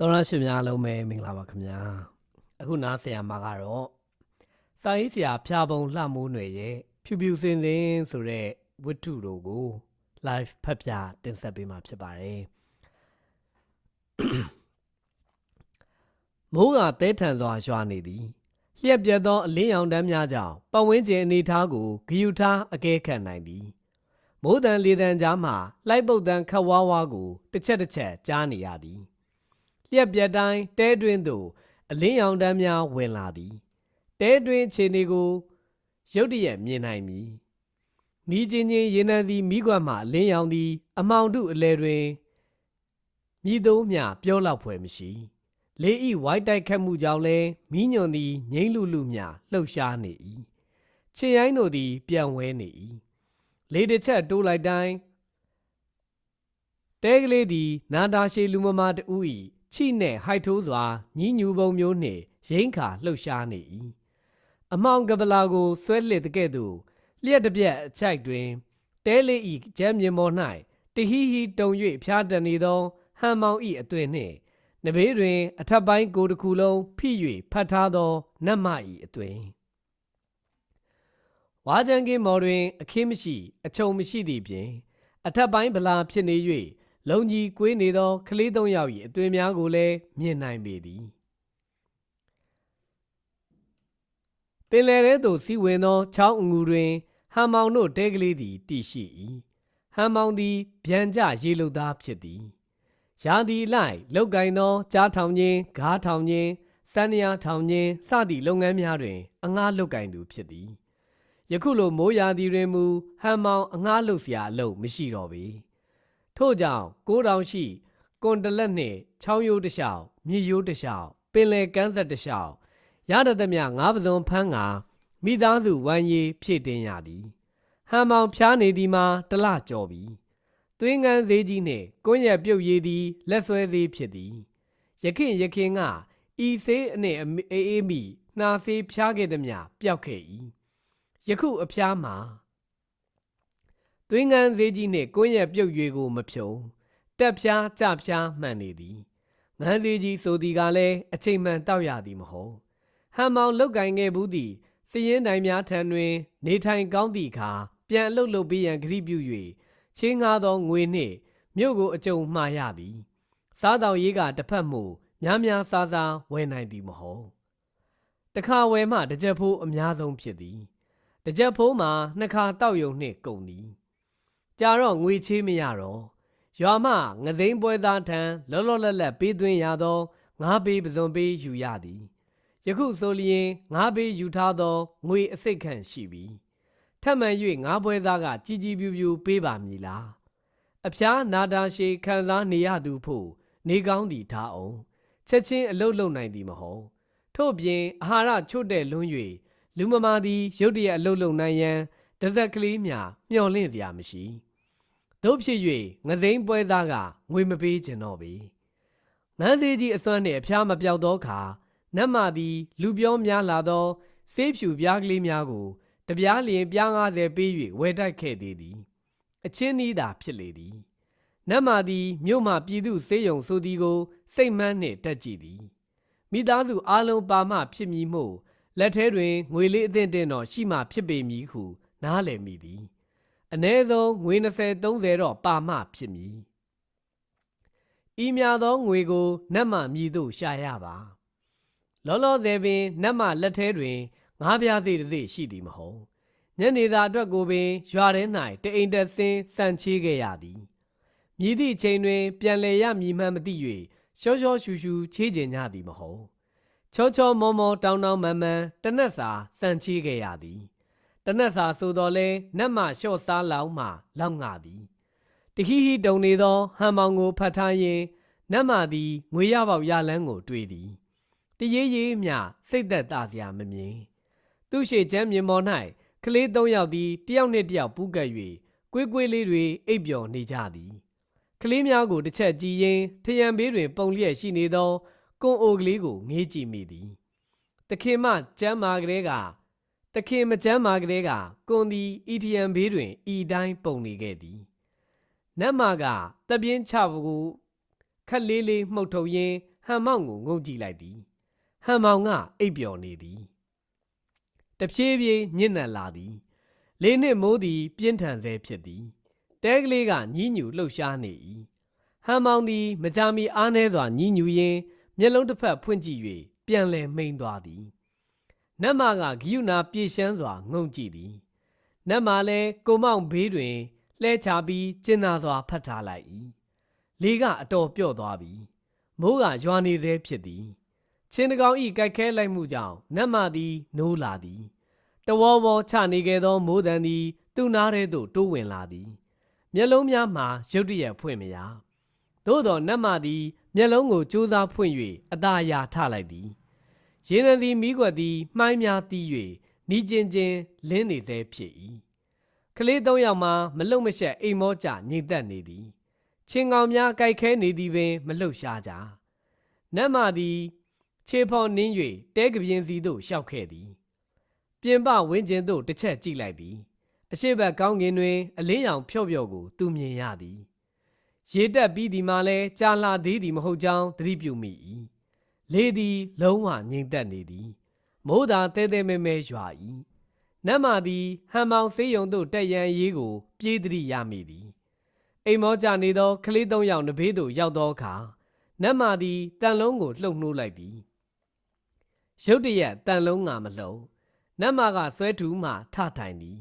တော်ရရှိများလုံးပဲမင်္ဂလာပါခင်ဗျာအခုနားဆရာမကတော့စာရေးဆရာဖျားပုံလှမိုးຫນွေရဲ့ဖြူဖြူစင်စင်ဆိုတဲ့ဝတ္ထုတို့ကို live ဖတ်ပြတင်ဆက်ပေးမှာဖြစ်ပါတယ်မိုးကတဲထန်စွာရွာနေသည်လျက်ပြက်သောအလင်းရောင်တန်းများကြောင့်ပတ်ဝန်းကျင်အနေထားကိုဂယုထားအကဲခတ်နိုင်သည်မိုးတန်လေတန်ကြားမှလိုက်ပုတ်တန်ခတ်ဝါးဝါကိုတစ်ချက်တစ်ချက်ကြားနေရသည် လျက်ပြက်တိုင်းတဲတွင်သို့အလင်းရောင်တန်းများဝင်လာသည်တဲတွင်ခြေနေကိုရုတ်တရက်မြင်နိုင်မည်မိချင်းချင်းရေနံစီမိကွက်မှအလင်းရောင်သည် အမောင်တုအလဲတွင်မြည်သုံးမြပြောလောက်ဖွယ်မရှိလေဤဝိုက်တိုက်ခတ်မှုကြောင့်လဲမိညွန်သည်ငိမ့်လူလူမြလှုပ်ရှားနေ၏ခြေရိုင်းတို့သည် ပြန်ဝဲနေ၏လေတစ်ချက်တိုးလိုက်တိုင်းတဲကလေးသည်နာတာရှည်လူမမာတူ၏ ချိနှင့်ဟိုက်ထိုးစွာညည်းညူပုံမျိုးနှင့်ရိမ့်ခါလှုပ်ရှားနေ၏အမောင်ကပလာကိုဆွဲလှစ်တဲ့ကဲ့သို့လျက်တစ်ပြက်အချိုက်တွင်တဲလေး၏ကျမ်းမြေပေါ်၌တဟီဟီတုံ၍ဖျားတန်နေသောဟန်မောင်၏အသွင်နှင့်နဘေးတွင် အထက်ပိုင်းကိုယ်တစ်ခုလုံးဖိ၍ဖတ်ထားသောနတ်မ၏အသွင်ဝါကြံကင်းမော်တွင် အခင်းမရှိ အချုံမရှိသည့်ပြင်အထက်ပိုင်းဗလာဖြစ်နေ၍ လုံကြီးကွေးနေသောကလေးသုံးယောက်၏အသွင်များကိုလည်းမြင်နိုင်ပေသည်ပင်လယ်ထဲသို့စီးဝင်သောချောင်းအငူတွင်ဟမ်မောင်တို့တဲကလေးသည်တည်ရှိ၏ဟမ်မောင်သည်ဗျံကြရေလုသားဖြစ်သည်ရာဒီလိုက်လောက်ကင်သောကြားထောင်ခြင်းဂါးထောင်ခြင်းစန်းရထောင်ခြင်းစသည့်လုပ်ငန်းများတွင် အငှားလောက်ကင်သူဖြစ်သည်ယခုလိုမိုးရာသီတွင်မူဟမ်မောင်အငှားလုပ်စရာအလုပ်မရှိတော့ပေ။ ထို့ကြောင့်ကိုးတောင်ရှိကွန်တလက်နှင့်ချောင်းရိုးတစ်လျှောက်မြစ်ရိုးတစ်လျှောက်ပင်လယ်ကမ်းဆက်တစ်လျှောက်ရတသမျှငါးပစုံဖန်းကမိသားစုဝမ်းရေးဖြည့်တင်ရသည်ဟန်မောင်ဖျားနေသည်မှာတလကြော်ပြီသွင်းငန်းဈေးကြီးနှင့်ကွန်းရက်ပြုတ်ရည်သည်လက်ဆွဲဈေးဖြစ်သည်ယခင်ယခင်ကဤဆေးအနှင့်အေးအေးမိနှာဆေးဖျားခဲ့သည်မြပျောက်ခဲ့၏ယခုအဖျားမှာ သွင်းငန်းဈေးကြီးနှင့်ကွန်းရက်ပြုတ်ရွေကိုမဖြုံတက်ဖျားကြဖျားမှန်နေသည်ငန်းသေးကြီးဆိုသည်ကလည်းအချိန်မှန်တောက်ရသည်မဟုတ်ဟန်မောင်လုတ်ကင်ခဲ့ဘူးသည်စည်ရင်တိုင်များထံတွင် နေထိုင်ကောင်းသည့်အခါပြန်အလုတ်လုတ်ပေးရန်ဂရိပြု၍ချင်းငါသောငွေနှင့်မြို့ကိုအကြုံမှားရသည်စားတော်ရေးကတစ်ဖက်မှုများများစားစားဝယ်နိုင်သည်မဟုတ်တခါဝယ်မှတစ်ကြက်ဖိုးအများဆုံးဖြစ်သည်တစ်ကြက်ဖိုးမှာနှစ်ခါတောက်ယုံနှင့်ကုန်သည် ကြာတော့ငွေချေးမရတော့ရွာမှငစိမ့်ပွဲသားထံလောလောလတ်လတ်ပေးသွင်းရသောငါးပေးပစွန်ပေးယူရသည်ယခုဆိုလျင်ငါးပေးယူထားသောငွေအစိတ်ခန့်ရှိပြီထပ်မံ၍ငါးပွဲသားကကြီးကြီးပြူပြူပေးပါမည်လားအဖျားနာတာရှည်ခံစားနေရသူဖို့နေကောင်းသည်ထားအောင်ချက်ချင်းအလုတ်လုံနိုင်သည်မဟုတ်ထို့ပြင်အာဟာရချို့တဲ့လွန်း၍လူမမာသည်ရုတ်တရက်အလုတ်လုံနိုင်ရန်တဇက်ကလေးများမျှော်လင့်စရာမရှိ တို့ဖြစ်၍ငစိမ့်ပွဲသားကငွေမပေးခြင်းတော့ပေငန်းသေးကြီးအစွမ်းနှင့်အဖျားမပြောက်သောအခါနတ်မာသည်လူပြောများလာသောဆေးဖြူပြားကလေးများကိုတပြားလျင်ပြား90ပေး၍ဝယ်တိုက်ခဲ့သေးသည် အချင်းနီးသာဖြစ်လေသည်နတ်မာသည်မြို့မှပြည်သူစေယုံဆိုသည်ကို စိတ်မှန်းနှင့်တက်ကြည့်သည်မိသားစုအလုံးပါမှဖြစ်မည်မို့လက်ထဲတွင်ငွေလေးအသင့်တင်တော့ရှိမှဖြစ်ပေမည်ဟုနားလည်မိသည် အ ਨੇ ဆုံးငွေ20 30တော့ပါမှဖြစ်မည်ဤများသောငွေကိုနတ်မှမြည်သို့ရှာရပါလောလောဆယ်ပင်နတ်မှလက်ထဲတွင်ငါးပြားစီတစ်စီရှိသည်မဟုတ်ညနေသာအတွက်ကိုပင်ရွာထဲ၌တအိမ်တက်ဆင်းစံချေးခဲ့ရသည်မြည်သည့်အချိန်တွင် ပြန်လည်ရမည်မှန်းမသိ၍ရှောရှောရှူရှူချေးကျင်ကြသည်မဟုတ်ချောချောမောမောတောင်းတောင်းမန်မန်တနက်စာစံချေးခဲ့ရသည် တနက်စာဆိုတော်လဲနတ်မှလျှော့စားလောင်းမှလောက်ငါသည်တဟီဟီတုံနေသောဟန်မောင်ကိုဖတ်ထားရင်နတ်မသည်ငွေရပေါက်ရလန်းကိုတွေးသည်တရေရေးမြစိတ်သက်သာစရာမမြင်သူရှိချမ်းမြင်ပေါ်၌ကလေးသုံးယောက်သည်တယောက်နှင့်တယောက်ပူးကပ်၍ကွေးကွေးလေးတွေအိပ်ပျော်နေကြသည်ကလေးများကိုတစ်ချက်ကြည့်ရင်ထရံဘေးတွင်ပုံလျက်ရှိနေသောကွန်အိုကလေးကိုငေးကြည့်မိသည်တခင်မကျမ်းမာကလေးက တခင်မကျမ်းမာကလေးကကွန်သည်အီတီအမ်ဘေးတွင်ဤတိုင်းပုံနေခဲ့သည်နတ်မာကတပြင်းချဖို့ခက်လေးလေးမှုတ်ထုတ်ရင်းဟဟန်မောင်ကိုငုံကြည့်လိုက်သည်ဟန်မောင်ကအိပ်ပျော်နေသည်တဖြည်းဖြည်းညစ်နက်လာသည်လေးနှစ်မိုးသည်ပြင်းထန်ဆဲဖြစ်သည်တဲကလေးကညှီးညူလှုပ်ရှားနေ၏ဟန်မောင်သည်မကြာမီအားနှဲစွာညှီးညူရင်းမျက်လုံးတစ်ဖက်ဖွင့်ကြည့်၍ပြန်လည်မှိန်သွားသည် နတ်မကဂိယုနာပြေရှမ်းစွာငုံကြည့်သည်နတ်မလည်းကိုမောင်ဘေးတွင်လှဲချပြီးကျင်နာစွာဖတ်ထားလိုက်၏လေကအတော်ပြော့သွားပြီမိုးကရွာနေဆဲဖြစ်သည်ချင်းတကောင်ဤကြိုက်ခဲလိုက်မှုကြောင့်နတ်မသည်နိုးလာသည်တဝေါဝေါချနေခဲ့သောမိုးတန်သည်သူ့နားထဲသို့တိုးဝင်လာသည်မျက်လုံးများမှာရုတ်တရက်ဖွင့်မရသို့သောနတ်မသည်မျက်လုံးကိုကြိုးစားဖွင့်၍အသာယာထလိုက်သည် ရေနံသည်မိခွက်သည်မှိုင်းများတီး၍နီးကျင်ချင်းလင်းနေဆဲဖြစ်၏ကလေးသုံးယောက်မှမလုံမရှက်အိမ်မောကြငြိမ်သက်နေသည်ချင်းကောင်များကြိုက်ခဲနေသည်ပင် မလှုပ်ရှားကြနတ်မသည်ခြေဖော်နင်း၍တဲကပြင်းစီသို့ရှောက်ခဲ့သည် ပြင်ပဝင်းကျင်သို့တစ်ချက်ကြည့်လိုက်သည် အရှိဘက်ကောင်းကင်တွင် အလင်းရောင်ဖြော့ဖြော့ကိုသူမြင်ရသည် ရေတက်ပြီးဒီမှာလဲကြာလှသေးသည်မဟုတ်ကြောင်းသတိပြုမိ၏ လေသည် လုံးဝငြိမ်သက်နေသည်မိုးသာတဲတဲမဲမဲရွာ၏နတ်မာသည်ဟန်မောင်ဆေးရုံသို့တက်ရန်ရေးကို ပြေးသတိရမိသည်အိမ်မောကြနေသောကလေးသုံးယောက်နဘေးသို့ရောက်သောအခါနတ်မာသည်တန်လုံးကိုလှုပ်နှိုးလိုက်သည်ရုတ်တရက်တန်လုံးငါမလှုပ်နတ်မာကဆွဲထူမှထထိုင်သည်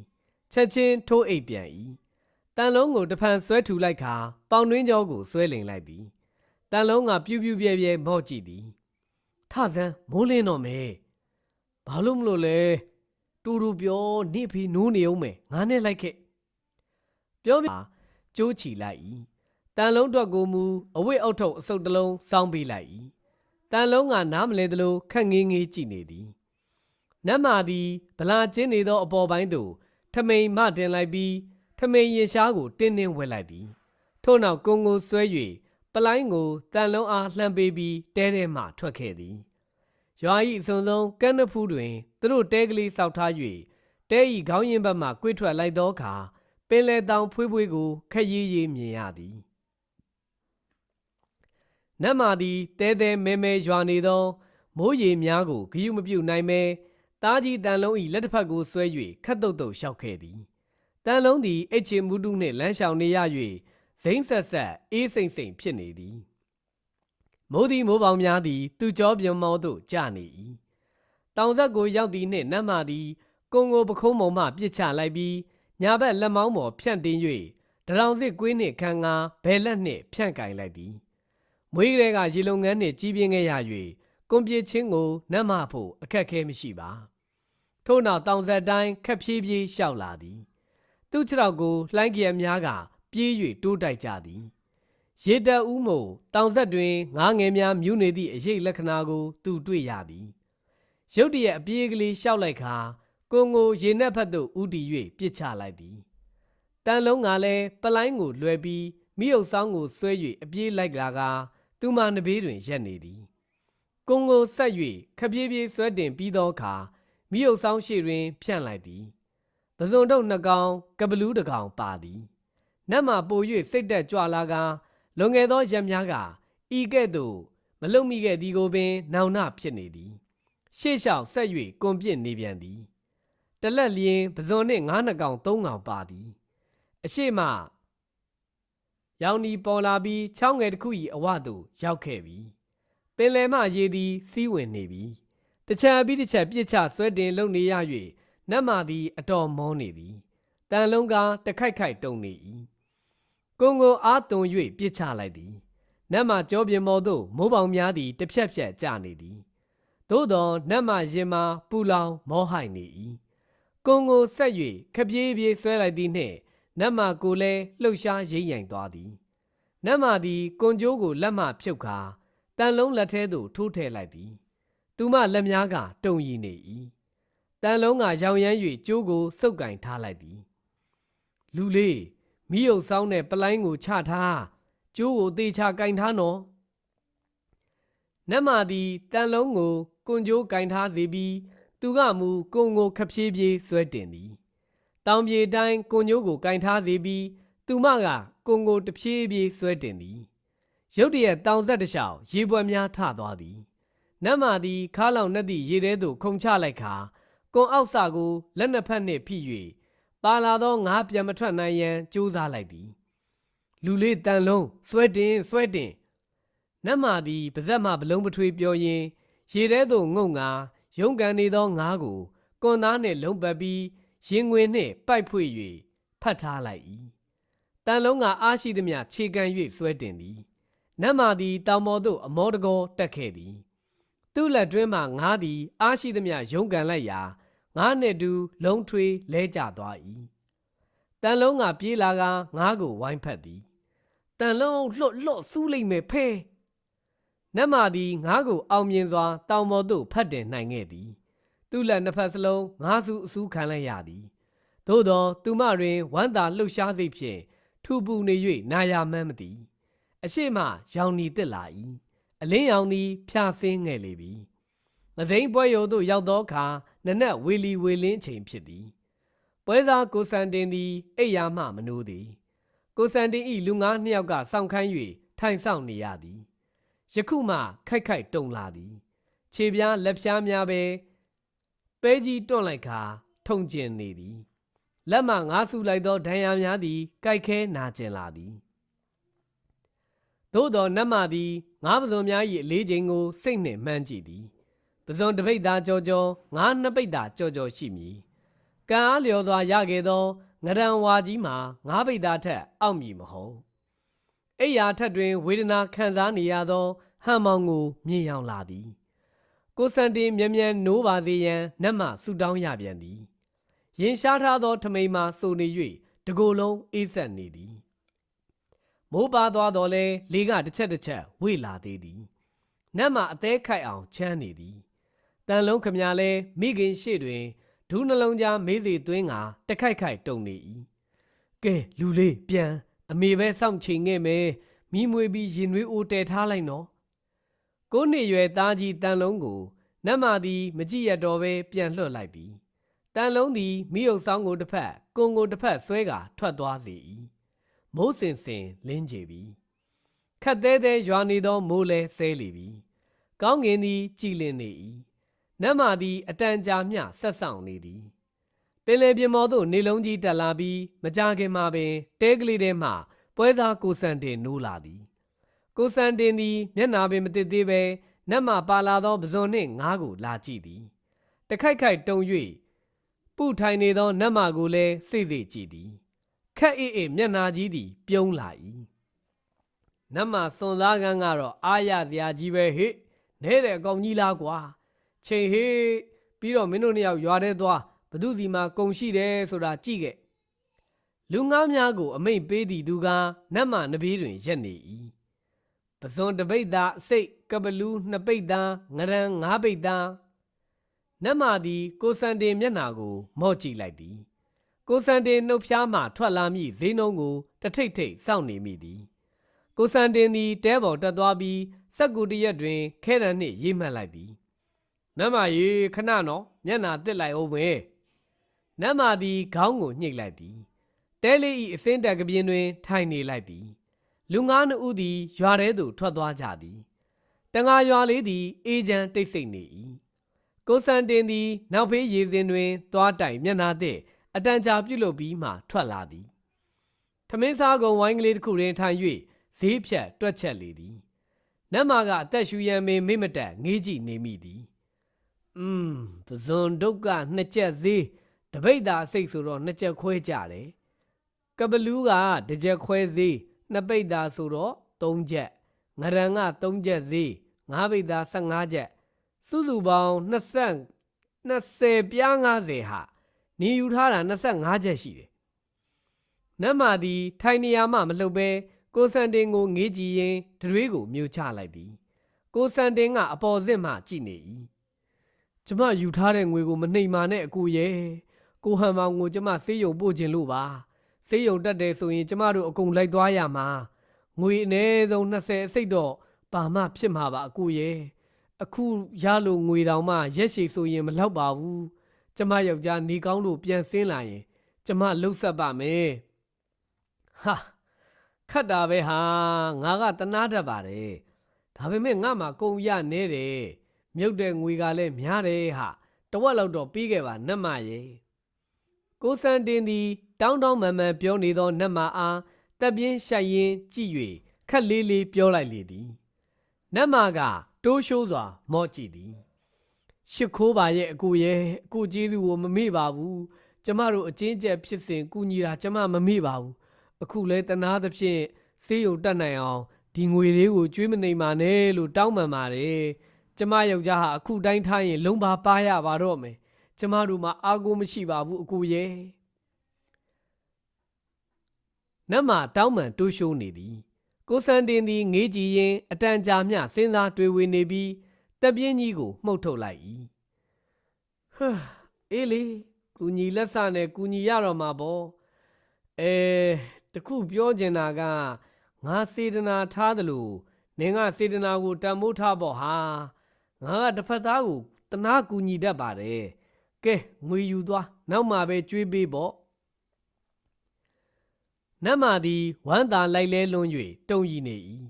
ချက်ချင်းထိုးအိပ်ပြန်၏တန်လုံးကိုတဖန်ဆွဲထူလိုက်ခါပေါင်တွင်းကြောကိုဆွဲလင်လိုက်သည်တန်လုံးကပြူးပြူးပြဲပြဲမော့ကြည့်သည် ထဆန်းမိုးလင်းတော့မယ်ဘာလို့မလို့လဲတူတူပြောနေဖီနိုးနေအောင်မယ်ငါနဲ့လိုက်ခဲ့ပြောပြကျိုးချီလိုက်၏တန်လုံးတော့ကိုမူအဝိတ်အောက်ထုတ်အစုပ်တစ်လုံးစောင်းပေးလိုက်၏တန်လုံးကနားမလဲသလိုခက်ငင်းငေးကြည့်နေသည်နတ်မာသည်ဗလာကျင်းနေသောအပေါ်ပိုင်းသို့ထမိန်မတင်လိုက်ပြီးထမိန်ရင်ရှားကိုတင်းတင်းဝဲလိုက်သည်ထို့နောက်ကုန်းကိုဆွဲ၍ ပလိုင်းကိုတန်လုံးအားလှမ်းပေးပြီးတဲထဲမှထွက်ခဲ့သည်ရွာ၏အစုံဆုံးကန်းနဖူးတွင်သူတို့တဲကလေးစောက်ထား၍တဲ၏ခေါင်းရင်ဘက်မှကွေ့ထွက်လိုက်သောအခါပင်လေတောင်ဖွေးဖွေးကိုခက်ရီးရီးမြင်ရသည်နတ်မာသည်တဲတဲမဲမဲရွာနေသောမိုးရေများကိုဂယုမပြုတ်နိုင်မဲတားကြီးတန်လုံး၏လက်တစ်ဖက်ကိုဆွဲ၍ခတ်တုတ်တုတ်ရှောက်ခဲ့သည်တန်လုံးသည်အိတ်ချင်မူတုနှင့်လမ်းလျှောက်နေရ၍ ဇိမ့်ဆက်ဆက်အေးစိမ့်စိမ့်ဖြစ်နေသည်မိုးသည်မိုးပေါင်များသည် သူ့ကြောပြမောသို့ကျနေ၏တောင်ဆက်ကိုရောက်သည်နှင့်နတ်မာသည်ကုံကိုပခုံးပေါ်မှပြစ်ချလိုက်ပြီးညာဘက်လက်မောင်းပေါ်ဖြန့်တင်း၍တရောင်စစ်ကွေးနှင့်ခံငါဘဲလက်နှင့်ဖြန့်ကင်လိုက်သည်မွေးကလေးကရေလုံငန်းနှင့်ကြီးပြင်းခဲ့ရ၍ကွန်ပြေချင်းကိုနတ်မဖို့အခက်ခဲမရှိပါထို့နောက်တောင်ဆက်တိုင်းခက်ဖြည်းဖြည်းလျှောက်လာသည် သူ့ခြေထောက်ကိုလှိုင်းကြံများက ပြေး၍တိုးတိုက်ကြသည်ရေတက်ဦးမို့တောင်ဆက်တွင်ငားငယ်များမြူးနေသည့်အရေးလက္ခဏာကို သူတွေ့ရသည်ရုတ်တရက်အပြေးကလေးရှောက်လိုက်ခါကိုငိုရေနက်ဖက်သို့ဥတီ၍ပြစ်ချလိုက်သည်တန်လုံးကလည်းပလိုင်းကိုလွှဲပြီးမိအုပ်ဆောင်ကိုဆွဲ၍အပြေးလိုက်လာကသူမနှဘေးတွင်ရက်နေသည်ကိုငိုဆက်၍ခပြေးပြေးဆွဲတင်ပြီးသောအခါမိအုပ်ဆောင်ရှိတွင် ဖြန့်လိုက်သည်ပဇွန်တုတ်နှကောင်ကပလူးတကောင်ပါသည် နတ်မှပို၍စိတ်တက်ကြွလာကလွန်ခဲ့သောရက်များကဤကဲ့သို့မလုံမိခဲ့သည်ကိုပင်နောင်နှဖြစ်နေသည် ရှေ့လျှောက်ဆက်၍ကွန်ပြစ်နေပြန်သည်တလက်လျင်ပဇွန်နှင့်ငါးနှကောင်သုံးကောင်ပါသည် အရှိမရောင်ဒီပေါ်လာပြီးချောင်းငယ်တစ်ခု၏အဝသို့ရောက်ခဲ့ပြီပင်လယ်မှရေသည်စီးဝင်နေပြီတချံပြီးတစ်ချက်ပြစ်ချဆွဲတင်လုံနေရ၍နတ်မာသည်အတော်မောနေသည်တန်လုံးကတခိုက်ခိုက်တုံနေ၏ ကုံကိုအားသွန်၍ပြစ်ချလိုက်သည်နတ်မာကြောပြင်မော်သို့မိုးပေါင်များသည်တစ်ဖြက်ဖြက်ကျနေသည်သို့သောနတ်မာရင်မာပူလောင်မောဟိုက်နေ၏ကုံကိုဆက်၍ခပြေးပြေးဆွဲလိုက်သည်နှင့်နတ်မာကိုလည်းလှုပ်ရှားရိမ့်ရိုင်သွားသည်နတ်မာသည်ကွန်ကျိုးကိုလက်မှဖြုတ်ခါတန်လုံးလက်ထဲသို့ထိုးထည့်လိုက်သည်သူမလက်များကတုံရီနေ၏တန်လုံးကရောင်ရမ်း၍ကျိုးကိုစုပ်ကင်ထားလိုက်သည်လူလေး မိယုတ်ဆောင်တဲ့ပလိုင်းကိုချထားကျိုးကိုတေချာကင်ထားနော်နတ်မာသည်တန်လုံးကိုကွန်ကျိုးကင်ထားစေပြီးသူကမူကုံကိုခပြေးပြေးဆွဲတင်သည်တောင်ပြေတိုင်းကွန်ကျိုးကိုကင်ထားစေပြီးသူမကကွန်ကိုတဖြည်းဖြည်းဆွဲတင်သည်ရုတ်တရက်တောင်ဆက်တစ်လျှောက်ရေပွဲများထသွားသည်နတ်မာသည်ခါလောင်နှက်သည့်ရေထဲသို့ခုန်ချလိုက်ခါကွန်အောက်စာကိုလက်နှစ်ဖက်နှင့်ဖိ၍ ပါလာသောငါးပြန်မထွက်နိုင်ရန်ကြိုးစားလိုက်သည်လူလေးတန်လုံးဆွဲတင်ဆွဲတင်နတ်မာသည်ပါဇက်မှဘလုံးပထွေးပြောရင်းရေထဲသို့ငုံငါရုံကန်နေသောငါးကိုကွန်သားနှင့်လုံးပတ်ပြီးရင်ငွေနှင့်ပိုက်ဖွေ၍ဖတ်ထားလိုက်၏တန်လုံးကအားရှိသမျှခြေကန်၍ဆွဲတင်သည်နတ်မာသည်တောင်ပေါ်သို့အမောတကောတက်ခဲ့သည်သူ့လက်တွင်းမှငါးသည်အားရှိသမျှရုံးကန်လိုက်ရာ ငါးနှင့်တူလုံးထွေးလဲကျသွား၏တန်လုံးကပြေးလာကငါးကိုဝိုင်းဖက်သည်တန်လုံးလှွတ်လှွတ်စူးလိုက်မယ်ဖဲနတ်မာသည်ငါးကိုအောင်မြင်စွာတောင်ပေါ်သို့ဖတ်တင်နိုင်ခဲ့သည် သူ့လက်နှစ်ဖက်စလုံးငါးစုအစူးခံလိုက်ရသည်သို့သောသူမတွင်ဝမ်းသာလှုပ်ရှားစိတ်ဖြင့်ထူပူနေ၍နာယာမှန်းမသည်အရှိမရောင်နီတက်လာ၏အလင်းရောင်သည်ဖြာဆင်းငယ်လေပြီမစိမ်းပွဲရုံသို့ရောက်သောအခါ နနက်ဝေလီဝေလင်းချိန်ဖြစ်သည်ပွဲစားကိုစံတင်သည်အိယာမှမနိုးသည်ကိုစံတင်၏လူငါးနှစ်ယောက်ကစောင့်ခိုင်း၍ထိုင်ဆောင်နေရသည်ယခုမှခိုက်ခိုက်တုံလာသည်ခြေပြားလက်ပြားများပဲပဲကြီးတွန့်လိုက်ခါထုံကျင်နေသည်လက်မှငါဆူလိုက်သောဒဏ်ရာများသည်ကြိုက်ခဲနာကျင်လာသည်သို့သောနတ်မသည်ငါးပစုံများ၏အလေးချိန်ကိုစိတ်နှင့်မှန်းကြည့်သည် ပစုံတစ်ပိတ်သားကြောကြောငါးနှစ်ပိတ်သားကြောကြောရှိမည်ကံအားလျော်စွာရခဲ့သောငရံဝါကြီးမှာငါးပိတ်သားထက်အောက်မည်မဟုတ်အိယာထက်တွင်ဝေဒနာခံစားနေရသောဟန်မောင်ကိုမြင်ရောက်လာသည် ကိုစံတင်မြ мян နိုးပါစေရန်နတ်မှဆူတောင်းရပြန်သည် ရင်ရှားထားသောထမိန်မှစိုနေ၍တကိုယ်လုံးအေးဆက်နေသည်မိုးပါသွားတော်လဲလေကတစ်ချက်တစ်ချက်ဝေလာသေးသည်နတ်မှအသေးခိုက်အောင်ချမ်းနေသည် တန်လုံးခမလဲမိခင်ရှေ့တွင်ဒူးနှလုံးကြားမေးစီသွင်းကတခိုက်ခိုက်တုံနေ၏ကဲလူလေးပြန်အမေပဲစောင့်ချိန်ခဲ့မယ်မိမွေပြီးရင်နွေးအိုတဲထားလိုက်နော်ကိုးနှစ်ရွယ်သားကြီးတန်လုံးကိုနတ်မာသည်မကြည့်ရတော့ပဲပြန်လွှတ်လိုက်သည်တန်လုံးသည်မိအုပ်ဆောင်ကိုတစ်ဖက်ကုံကိုတစ်ဖက်ဆွဲကာထွက်သွားစေ၏မိုးစင်စင်လင်းကြပြီခတ်သေးသေးရွာနေသောမိုးလဲဆဲလေပြီကောင်းငင်သည်ကြည်လင်နေ၏ နတ်မာသည်အတန်ကြာမျှဆက်ဆောင်နေသည်ပင်လယ်ပြင်မော်သို့နေလုံးကြီးတက်လာပြီးမကြခင်မှာပင်တဲကလေးထဲမှပွဲစားကိုစံတင်နိုးလာသည်ကိုစံတင်သည်မျက်နာပင်မတည်သေးပဲနတ်မှပါလာသောပဇွန်နှင့်ငါးကိုလာကြည့်သည်တခိုက်ခိုက်တုံ၍ပုထိုင်နေသောနတ်မကိုလည်းစိတ်စိတ်ကြည့်သည်ခက်အေးအေးမျက်နာကြီးသည် ပြုံးလာ၏နတ်မစွန်စားကန်းကတော့အားရစရာကြီးပဲဟိနဲတဲ့အကောင်ကြီးလားကွာ ချိန်ဟေးပြီးတော့မင်းတို့နှစ်ယောက်ရွာထဲသွားဘသူစီမှာကုံရှိတယ်ဆိုတာကြည့်ခဲ့လူငါးများကိုအမိတ်ပေးသည်သူကနတ်မနဘေးတွင်ရက်နေ၏ပဇွန်တပိတ်သားအစိတ်ကပလူးနှစ်ပိတ်သားငရံငါးပိတ်သားနတ်မသည်ကိုစံတင်မျက်နာကို မော့ကြည့်လိုက်သည် ကိုစံတင်နှုတ်ဖျားမှထွက်လာမည့်ဈေးနှုန်းကိုတထိတ်ထိတ်စောင့်နေမိသည်ကိုစံတင်သည်တဲပေါ်တက်သွားပြီးစက်ကူတရက်တွင်ခဲတံနှင့်ရေးမှတ်လိုက်သည် နတ်မရေခဏနော်မျက်နာတစ်လိုက်အောင်ပဲနတ်မသည်ခေါင်းကိုညှိလိုက်သည်တဲလေးဤအစင်းတက်ကပြင်းတွင် ထိုင်နေလိုက်သည်လူငါးနှစ်ဦးသည်ရွာထဲသို့ထွက်သွားကြသည်တငါရွာလေးသည်အေးချမ်းတိတ်ဆိတ်နေ၏ကိုစံတင်သည် နောက်ဖေးရေစင်တွင်သွားတိုင်မျက်နာသည့်အတန်ကြာပြုတ်လုပြီးမှထွက်လာသည်ထမင်းစားကုန်ဝိုင်းကလေးတစ်ခုတွင်ထိုင်၍ဈေးဖြတ်တွက်ချက်လေသည်နတ်မာကအသက်ရှူရန်မင်းမိမတက်ငေးကြည့်နေမိသည် อืมပဇွန်ဒုတ်ကနှစ်ချက်ဈေးတပိတ်သာစိတ်ဆိုတော့နှစ်ချက်ခွဲကြတယ်ကပလူးကတစ်ချက်ခွဲဈေးနှစ်ပိတ်သာဆိုတော့သုံးချက်ငရံကသုံးချက်ဈေးငါးပိတ်သာ15ချက်စုစုပေါင်း20 20ပြား90ဟာနေယူထားတာ25ချက်ရှိတယ်နတ်မာသည်ထိုင်နေရာမှမလှုပ်ပဲကိုစန်တင်ကိုငေးကြည့်ရင်တွေးကိုမြို့ချလိုက်သည်ကိုစန်တင်ကအပေါ်စစ်မှကြည့်နေ၏ ကျမယူထားတဲ့ငွေကိုမနှိမ်မာနဲ့အကူရဲ့ကိုဟန်မောင်ကိုကျမဆေးရုံပို့ခြင်းလို့ပါဆေးရုံတက်တယ်ဆိုရင်ကျမတို့အကုန်လိုက်သွားရမှာငွေအနည်းဆုံး20အစိတ်တော့ပါမဖြစ်မှာပါအကူရဲ့အခုရလို့ငွေတောင်မှရက်ရှည်ဆိုရင်မလောက်ပါဘူးကျမယောက်ျားနေကောင်းလို့ပြန်ဆင်းလာရင် ကျမလှုပ်ဆက်ပါမယ်ဟာခတ်တာပဲဟာငါကတနာတတ်ပါတယ်ဒါပေမဲ့ငါမှကုံရနေတယ် မြုပ်တဲ့ငွေကလည်းများတယ်ဟာတဝက်လောက်တော့ပြီးခဲ့ပါနတ်မရဲ့ကိုစံတင်သည်တောင်းတောင်းမန်မန်ပြောနေသောနတ်မအားတပ်ပြင်းရှိုက်ရင်ကြည့်၍ခက်လေးလေးပြောလိုက်လေသည်နတ်မကတိုးရှိုးစွာ မော့ကြည့်သည်ရှ िख ိုးပါရဲ့အကိုရဲ့အကိုကျေးဇူးကိုမမေ့ပါဘူးကျမတို့အချင်းကျက်ဖြစ်စဉ်ကူညီတာကျမမမေ့ပါဘူးအခုလဲတနာသဖြင့်စေးရုံတက်နိုင်အောင်ဒီငွေလေးကိုကျွေးမနေပါနဲ့လို့တောင်းပန်ပါတယ် ကျမယောက်ျားဟာအခုတိုင်းထားရင် လုံးပါပါရပါတော့မယ်ကျမတို့မှာအာကိုမရှိပါဘူးအကိုရဲ့နတ်မတောင်းပန်တိုးရှိုးနေသည် ကိုစံတင်သည်ငေးကြည့်ရင်အတန်ကြာမျှစဉ်းစားတွေးဝေနေပြီးတပ်ပြင်းကြီးကိုမှုတ်ထုတ်လိုက်၏ဟာအေးလေကူညီလက်စနဲ့ကူညီရတော့မှာပေါ့အဲတခုပြောချင်တာကငါစေတနာထားသလိုနင်ကစေတနာကိုတန်မိုးထားပေါ့ဟာ ငါကတစ်ဖက်သားကိုတနာကူညီတတ်ပါတယ်ကဲငွေယူသွားနောက်မှပဲကျွေးပေးပေါ့နတ်မာသည်ဝမ်းသာလိုက်လဲလွန်း၍တုံရီနေ၏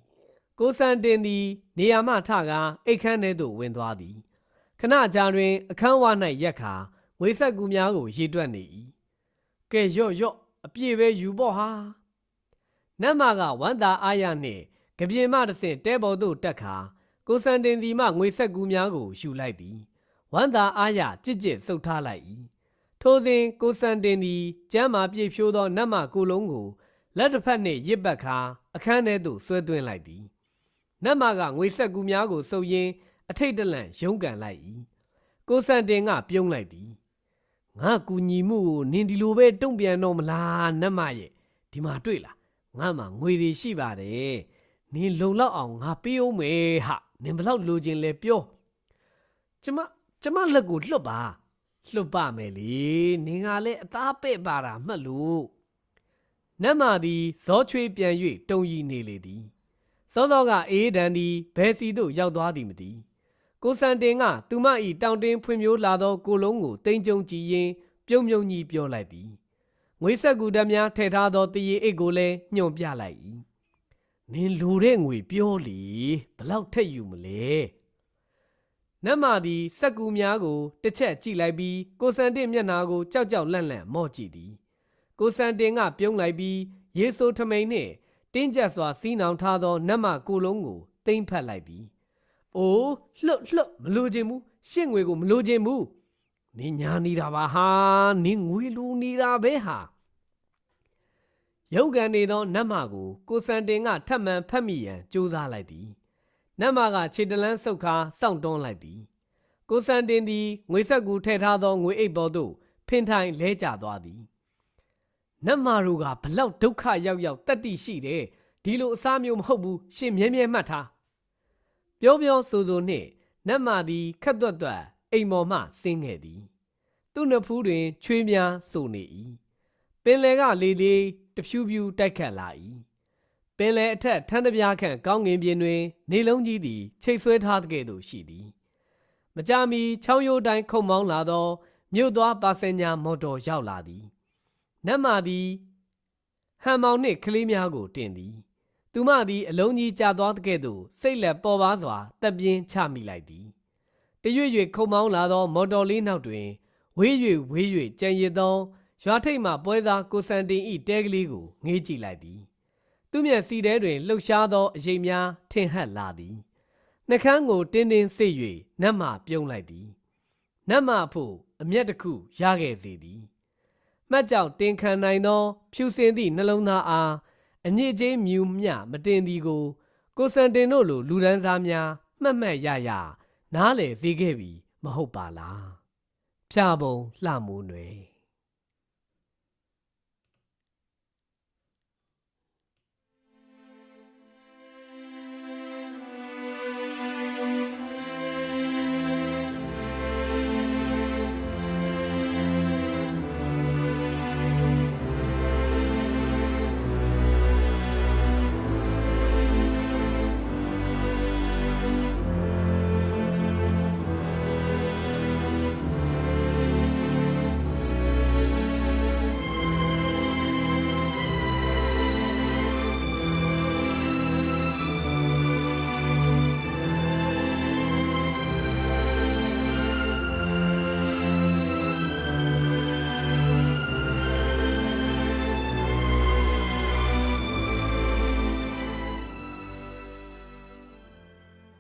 ကိုစံတင်သည် နေရာမှထကားအိတ်ခမ်းထဲသို့ဝင်သွားသည်ခဏကြာတွင် အခန်းဝ၌ရက်ခါငွေဆက်ကူများကိုရေတွက်နေ၏ကဲရော့ရော့အပြည့်ပဲယူပေါ့ဟာနတ်မာကဝမ်းသာအားရနှင့်ကြပြင်းမတစ်ဆင့်တဲပေါ်သို့တက်ခါ ကိုစံတင်စီမှငွေဆက်ကူများကိုယူလိုက်သည်ဝမ်းသာအားရကြစ်ကြစ်ဆုပ်ထားလိုက်၏ထိုစဉ်ကိုစံတင်သည်ကျမ်းမာပြည့်ဖြိုးသောနတ်မာကိုလုံးကိုလက်တစ်ဖက်နှင့်ရစ်ပတ်ခါအခန်းထဲသို့ဆွဲသွင်းလိုက်သည်နတ်မာကငွေဆက်ကူများကိုစုပ်ရင်းအထိတ်တလန့်ရုန်းကန်လိုက်၏ကိုစံတင်ကပြုံးလိုက်သည်ငါကူညီမှုကိုနင်ဒီလိုပဲတုံ့ပြန်တော့မလားနတ်မရဲ့ဒီမှာတွေ့လားငါမှငွေတွေရှိပါတယ်နင်လုံလောက်အောင်ငါပေးအောင်မယ်ဟာ နင်ဘလောက်လိုချင်လဲပြောကျမကျမလက်ကိုလွတ်ပါလွတ်ပါမယ်လေနင်ကလည်းအသားပဲ့ပါတာမှတ်လို့နတ်မာသည်ဇောချွေးပြန်၍တုံရီနေလေသည်စောစောကအေးဒန်သည်ဘယ်စီသို့ရောက်သွားသည်မသိကိုစံတင်ကသူမ၏တောင်တင်းဖွံ့ဖြိုးလာသောကိုလုံးကိုတိမ်ကြုံကြည့်ရင်းပြုံမြုံကြီးပြောလိုက်သည်ငွေဆက်ကူဓာတ်များထည့်ထားသောတရေအိတ်ကိုလည်းညွှန်ပြလိုက်၏ နင်လိုတဲ့ငွေပြောလေဘလောက်ထက်ယူမလဲနတ်မာသည်စက်ကူများကိုတစ်ချက်ကြည့်လိုက်ပြီးကိုစံတင်မျက်နှာကိုကြောက်ကြောက်လန့်လန့်မော့ကြည့်သည်ကိုစံတင်ကပြုံးလိုက်ပြီးရေဆိုးထမိန်နှင့်တင်းကျပ်စွာစီးနှောင်ထားသောနတ်မကိုလုံးကိုတိမ့်ဖက်လိုက်သည်။အိုးလှတ်လှတ်မလိုချင်ဘူးရှင့်ငွေကိုမလိုချင်ဘူး။နင်ညာနေတာပါဟာနင်ငွေလူနေတာပဲဟာ။ ရုပ်ကန်နေသောနတ်မကိုကိုစံတင်ကထပ်မံဖက်မိရန်ကြိုးစားလိုက်သည်။နတ်မကခြေတလန်းဆုပ်ခါစောင့်တွန်းလိုက်သည်။ကိုစံတင်သည်ငွေဆက်ကူထည့်ထားသောငွေအိတ်ပေါ်သို့ဖင်ထိုင်လဲကျသွားသည်။နတ်မာတို့ကဘလောက်ဒုက္ခရောက်ရောက်တတ်တိရှိတယ်ဒီလိုအစားမျိုးမဟုတ်ဘူးရှင်မြဲမြဲမှတ်ထားပြောပြောဆိုဆိုနှင့်နတ်မာသည်ခက်သွက်သွက်အိမ်ပေါ်မှဆင်းခဲ့သည် သူ့နှစ်ဖူးတွင်ချွေးများစိုးနေ၏ပင်လယ်ကလေလေး တဖြူးဖြူးတိုက်ခတ်လာ၏ပင်လယ်အထက်ထန်းတပြားခန့်ကောင်းငင်ပြင်တွင် နေလုံးကြီးသည်ချိတ်ဆွဲထားတဲ့ကဲ့သို့ရှိသည်မကြမီချောင်းရိုးတိုင်းခုံမောင်းလာသောမြို့သွားပါစင်ညာမော်တော်ရောက်လာသည်နတ်မာသည်ဟန်မောင်နှင့်ကလေးများကိုတင်သည်သူမသည်အလုံးကြီးကြာသွားတဲ့ကဲ့သို့စိတ်လက်ပေါ်ပါစွာတပ်ပြင်းချမိလိုက်သည်တရွေ့ရွေ့ခုံမောင်းလာသော မော်တော်လေးနောက်တွင်ဝေး၍ဝေး၍ကြံရည်သော ရွာထိပ်မှပွဲစားကိုစံတင်ဤတဲကလေးကိုငေးကြည့်လိုက်သည်သူမျက်စီထဲတွင်လှုပ်ရှားသောအရိပ်များထင်ဟပ်လာသည်နှကန်းကိုတင်းတင်းဆိတ်၍နတ်မှပြုံးလိုက်သည်နတ်မှဖို့အမျက်တစ်ခုရခဲ့စေသည်မှတ်ကြောက်တင်ခံနိုင်သော ဖြူစင်သည့်နှလုံးသားအားအညစ်အကြေးမြူမျှမတင်သည်ကို ကိုစံတင်တို့လိုလူဒန်းစားများမှတ်မှတ်ရရနားလေစေခဲ့ပြီမဟုတ်ပါလားဖြာပုံလှမိုးနွယ်